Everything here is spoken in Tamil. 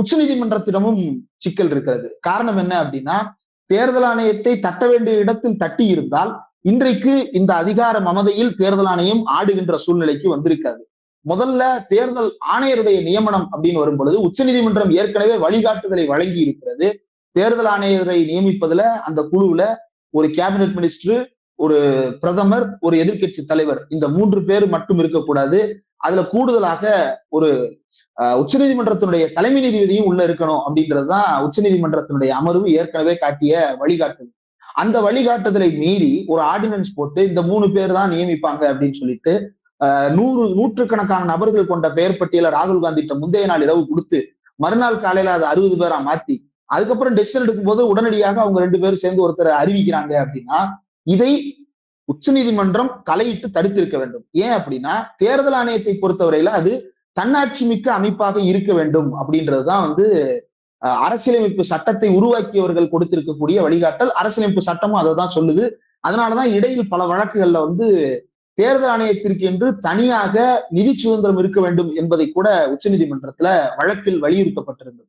உச்சநீதிமன்றத்திடமும் சிக்கல் இருக்கிறது. காரணம் என்ன அப்படின்னா தேர்தல் ஆணையத்தை தட்ட வேண்டிய இடத்தில் தட்டி இருந்தால் இன்றைக்கு இந்த அதிகார மமதையில் தேர்தல் ஆணையம் ஆடுகின்ற சூழ்நிலைக்கு வந்திருக்காது. முதல்ல தேர்தல் ஆணையருடைய நியமனம் அப்படின்னு வரும் பொழுது உச்சநீதிமன்றம் ஏற்கனவே வழிகாட்டுதலை வழங்கி இருக்கிறது தேர்தல் ஆணையரை நியமிப்பதுல அந்த குழுவுல ஒரு கேபினெட் மினிஸ்டர் ஒரு பிரதமர் ஒரு எதிர்கட்சி தலைவர் இந்த மூன்று பேர் மட்டும் இருக்கக்கூடாது. அதுல கூடுதலாக ஒரு உச்சநீதிமன்றத்தினுடைய தலைமை நீதிபதியும் உள்ள இருக்கணும் அப்படின்றதுதான் உச்சநீதிமன்றத்தினுடைய அமர்வு ஏற்கனவே காட்டிய வழிகாட்டுதல். அந்த வழிகாட்டுதலை மீறி ஒரு ஆர்டினன்ஸ் போட்டு இந்த மூணு பேர் தான் நியமிப்பாங்க அப்படின்னு சொல்லிட்டு நூறு நூற்றுக்கணக்கான நபர்கள் கொண்ட பெயர் பட்டியலை ராகுல் காந்தி முந்தைய நாள் இரவு கொடுத்து மறுநாள் காலையில அதை அறுபது பேரா மாத்தி அதுக்கப்புறம் டெசிஷன் எடுக்கும் போது உடனடியாக அவங்க ரெண்டு பேரும் சேர்ந்து ஒருத்தரை அறிவிக்கிறாங்க அப்படின்னா இதை உச்சநீதிமன்றம் தலையிட்டு தடுத்திருக்க வேண்டும். ஏன் அப்படின்னா தேர்தல் ஆணையத்தை பொறுத்தவரையில அது தன்னாட்சி மிக்க அமைப்பாக இருக்க வேண்டும் அப்படின்றதுதான் வந்து அரசியலமைப்பு சட்டத்தை உருவாக்கியவர்கள் கொடுத்திருக்கக்கூடிய வழிகாட்டல். அரசியலமைப்பு சட்டமும் அதை தான் சொல்லுது. அதனாலதான் இடையில் பல வழக்குகள்ல வந்து தேர்தல் ஆணையத்திற்கு என்று தனியாக நிதி சுதந்திரம் இருக்க வேண்டும் என்பதை கூட உச்சநீதிமன்றத்துல வழக்கில் வலியுறுத்தப்பட்டிருந்தது.